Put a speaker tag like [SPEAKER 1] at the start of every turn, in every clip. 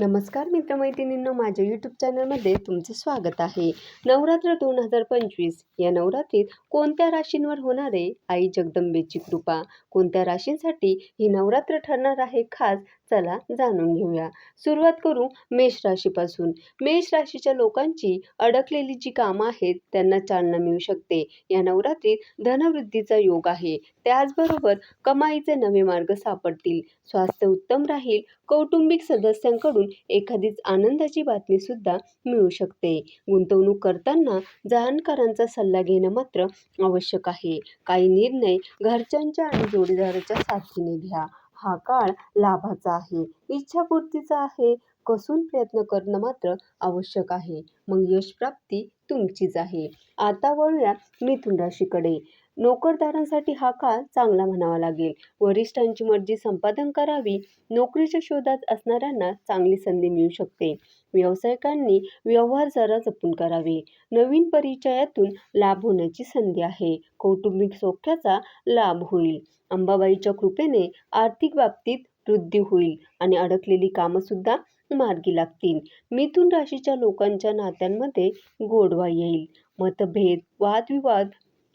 [SPEAKER 1] नमस्कार मित्रमैत्रिणींनो माझ्या यूट्यूब चॅनलमध्ये तुमचं स्वागत आहे. नवरात्र दोन हजार पंचवीस या नवरात्रीत कोणत्या राशींवर होणारे आई जगदंबेची कृपा? कोणत्या राशींसाठी ही नवरात्र ठरणार आहे खास चला जाणून घेऊया. सुरुवात करू मेष राशीपासून. मेष राशीच्या लोकांची अडकलेली जी कामं आहेत त्यांना चालना मिळू शकते. या नवरात्रीत धनवृद्धीचा योग आहे. त्याचबरोबर कमाईचे नवे मार्ग सापडतील. स्वास्थ्य उत्तम राहील. कौटुंबिक सदस्यांकडून एखादीच आनंदाची बातमी सुद्धा मिळू शकते. गुंतवणूक करताना जाणकारांचा सल्ला घेणं मात्र आवश्यक आहे. काही निर्णय घरच्यांच्या आणि जोडीदाराच्या साथीने घ्या. हा काळ लाभाचा आहे. इच्छापूर्तीचा आहे. कसून प्रयत्न करणं मात्र आवश्यक आहे. मग यशप्राप्ती तुमचीच आहे. आता वळूया मिथुन राशीकडे. नोकरदारांसाठी हा काळ चांगला म्हणावा लागेल. वरिष्ठांची मर्जी संपादन करावी नोकरीच्या शोधात असणाऱ्यांना चांगली संधी मिळू शकते. व्यावसायिकांनी व्यवहार जरा जपून करावे. नवीन परिचयातून लाभ होण्याची संधी आहे. कौटुंबिक सौख्याचा लाभ होईल. अंबाबाईच्या कृपेने आर्थिक बाबतीत वृद्धी होईल आणि अडकलेली कामंसुद्धा मार्गी लागतील. मिथुन राशीच्या लोकांच्या नात्यांमध्ये गोडवा येईल. मतभेद वादविवाद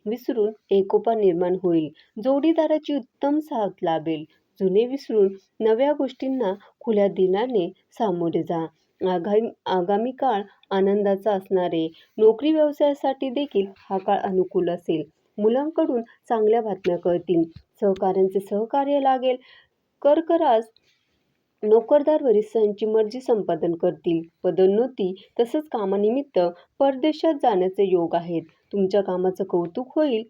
[SPEAKER 1] विसरून एकोपा निर्माण होईल. जोडीदाराची उत्तम साथ लाभेल. जुने विसरून नव्या गोष्टींना खुल्या दिलाने सामोरे जा. आगामी आगामी काळ आनंदाचा असणारे. नोकरी व्यवसायासाठी देखील हा काळ अनुकूल असेल. मुलांकडून चांगल्या बातम्या कळतील. सहकाऱ्यांचे सहकार्य लागेल. कर्कराज नोकरदार वरिष्ठांची मर्जी संपादन करतील. पदोन्नती तसंच कामानिमित्त परदेशात जाण्याचे योग आहेत. तुमच्या कामाचं कौतुक होईल.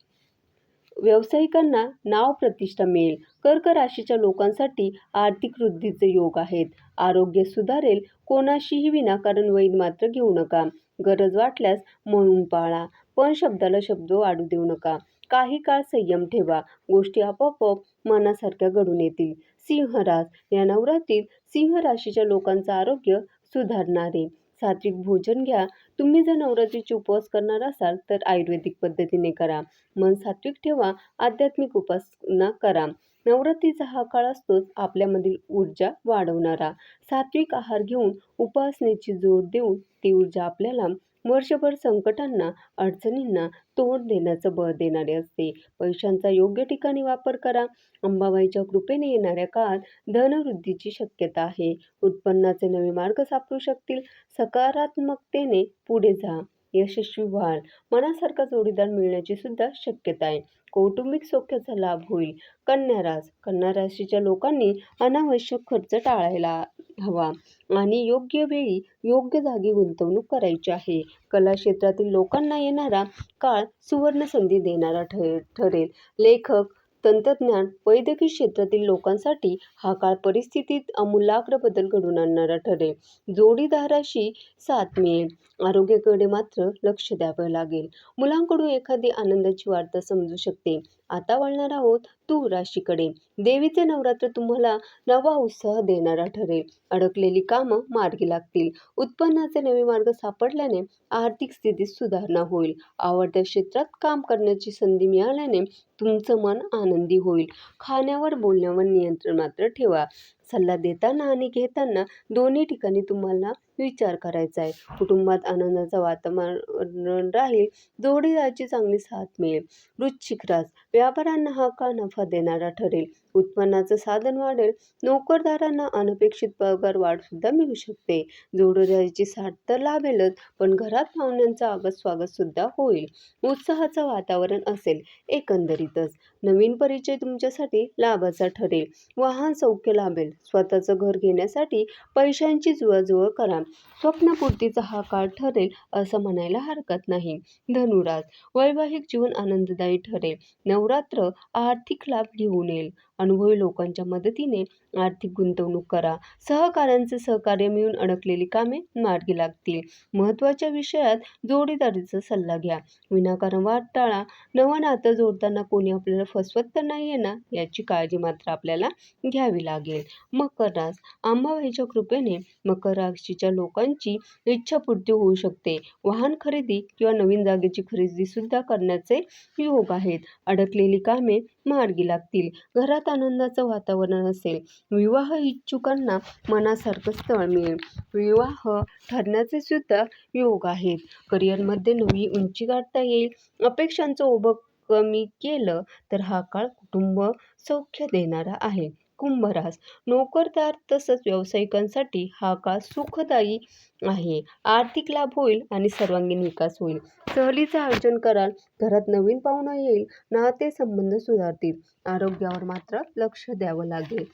[SPEAKER 1] व्यावसायिकांना नाव प्रतिष्ठा मिळेल. कर्क राशीच्या लोकांसाठी आर्थिक वृद्धीचे योग आहेत. आरोग्य सुधारेल. कोणाशीही विनाकारण वैद मात्र घेऊ नका. गरज वाटल्यास म्हणून पाळा. पण शब्दाला शब्द वाढू देऊ नका. काही काळ संयम ठेवा. गोष्टी आपोआप मनासारख्या घडून येतील. सिंहराज या नवरातील सिंह राशीच्या लोकांचं आरोग्य सुधारणारे. सात्विक भोजन घ्या. तुम्ही जर नवरात्रीचे उपवास करणार असाल तर आयुर्वेदिक पद्धतीने करा. मन सात्विक ठेवा. आध्यात्मिक उपासना करा. नवरात्रीचा हा काळ असतोच आपल्यामधील ऊर्जा वाढवणारा. सात्विक आहार घेऊन उपासनेची जोड देऊन ती ऊर्जा आपल्याला वर्षभर संकटांना अडचणींना तोंड देण्याचं बळ देणारे असते. पैशांचा योग्य ठिकाणी वापर करा. अंबाबाईच्या कृपेने येणाऱ्या काळात धनवृद्धीची शक्यता आहे. उत्पन्नाचे नवे मार्ग सापडू शकतील. सकारात्मकतेने पुढे जा. यशस्वी व्हाल. मनासारखा जोडीदार मिळण्याची सुद्धा शक्यता आहे. कौटुंबिक सौख्याचा लाभ होईल. कन्या रास कन्या राशीच्या लोकांनी अनावश्यक खर्च टाळायला हवा आणि योग्य वेळी योग्य जागी गुंतवणूक करायची आहे. कला क्षेत्रातील लोकांना येणारा काळ सुवर्ण संधी देणारा ठरेल. लेखक तंत्रज्ञान वैद्यकीय क्षेत्रातील लोकांसाठी हा काळ परिस्थितीत अमूलाग्र बदल घडवून आणणारा ठरेल. जोडीदाराशी साथ मिळेल. आरोग्याकडे मात्र लक्ष द्यावं लागेल. मुलांकडून एखादी आनंदाची वार्ता समजू शकते. आता वळणार आहोत तू राशीकडे. देवीचे नवरात्र तुम्हाला नवा उत्साह देणारा ठरेल. अडकलेली कामं मार्गी लागतील. उत्पन्नाचे नवे मार्ग सापडल्याने आर्थिक स्थितीत सुधारणा होईल. आवडत्या क्षेत्रात काम करण्याची संधी मिळाल्याने तुमचं मन आनंदी होईल. खाण्यावर बोलण्यावर नियंत्रण मात्र ठेवा. सल्ला देताना आणि घेताना दोन्ही ठिकाणी तुम्हाला विचार करायचा आहे. कुटुंबात आनंदाचं वातावरण राहील जोडीदाराची चांगली साथ मिळेल. वृश्चिक रास व्यापाऱ्यांना हा का नफा देणारा ठरेल. उत्पन्नाचं साधन वाढेल नोकरदारांना अनपेक्षित पगार वाढ सुद्धा मिळू शकते. जोडीदाराची साथ तर लाभेलच पण घरात पाहुण्यांचा आगत स्वागत सुद्धा होईल. उत्साहाचं वातावरण असेल एकंदरीतच. नवीन परिचय तुमच्यासाठी लाभाचा ठरेल. वाहन सौख्य लाभेल. स्वतःचं घर घेण्यासाठी पैशांची जुळाजुळव करा. स्वप्नपूर्तीचा हा काळ ठरेल असं म्हणायला हरकत नाही. धनुराज वैवाहिक जीवन आनंददायी ठरेल. नवरात्र आर्थिक लाभ घेऊन येईल. अनुभवी लोकांच्या मदतीने आर्थिक गुंतवणूक करा. सहकाऱ्यांचे सहकार्य मिळून अडकलेली कामे मार्गी लागतील. महत्त्वाच्या विषयात जोडीदारीचा सल्ला घ्या. विनाकारण वाद टाळा नवं नातं जोडताना कोणी आपल्याला फसवत तर नाही आहे ना? याची काळजी मात्र आपल्याला घ्यावी लागेल. मकर रास आंबाबाईच्या कृपेने मकर राशीच्या लोकांची इच्छापूर्ती होऊ शकते. वाहन खरेदी किंवा नवीन जागेची खरेदी सुद्धा करण्याचे योग आहेत. अडकलेली कामे मार्गी लागतील. घरात घरात आनंदाचं वातावरण असेल. विवाह इच्छुकांना मनासारखं स्थळ मिळेल. विवाह ठरण्याचे सुद्धा योग आहेत. करिअरमध्ये नवी उंची गाठता येईल. अपेक्षांचं ओबं कमी केलं तर हा काळ कुटुंब सौख्य देणारा आहे. कुंभरास नोकरदार तसंच व्यावसायिकांसाठी हा काळ सुखदायी आहे. आर्थिक लाभ होईल आणि सर्वांगीण विकास होईल. सहलीचं आयोजन कराल घरात नवीन पाहुणा येईल नातेसंबंध सुधारतील आरोग्यावर मात्र लक्ष द्यावं लागेल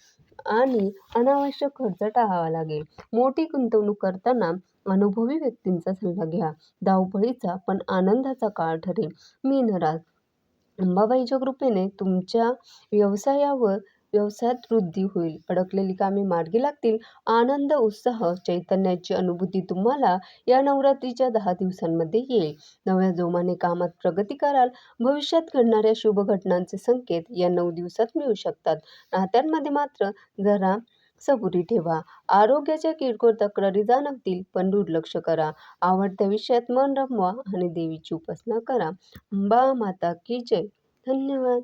[SPEAKER 1] आणि अनावश्यक खर्च टाळावा लागेल. मोठी गुंतवणूक करताना अनुभवी व्यक्तींचा सल्ला घ्या. धावपळीचा पण आनंदाचा काळ ठरेल. मीनराज अंबाबाईच्या कृपेने तुमच्या व्यवसायावर व्यवसायात वृद्धी होईल. अडकलेली कामे मार्गी लागतील. आनंद उत्साह चैतन्याची अनुभूती तुम्हाला या नवरात्रीच्या दहा दिवसांमध्ये येईल. नव्या जोमाने कामात प्रगती कराल. भविष्यात घडणाऱ्या शुभ घटनांचे संकेत या नऊ दिवसात मिळू शकतात. नात्यांमध्ये मात्र जरा सबुरी ठेवा. आरोग्याच्या किरकोळ तक्रारी जाणवतील पण दुर्लक्ष करा. आवडत्या विषयात मन रमवा आणि देवीची उपासना करा. अंबा माता की जय. धन्यवाद.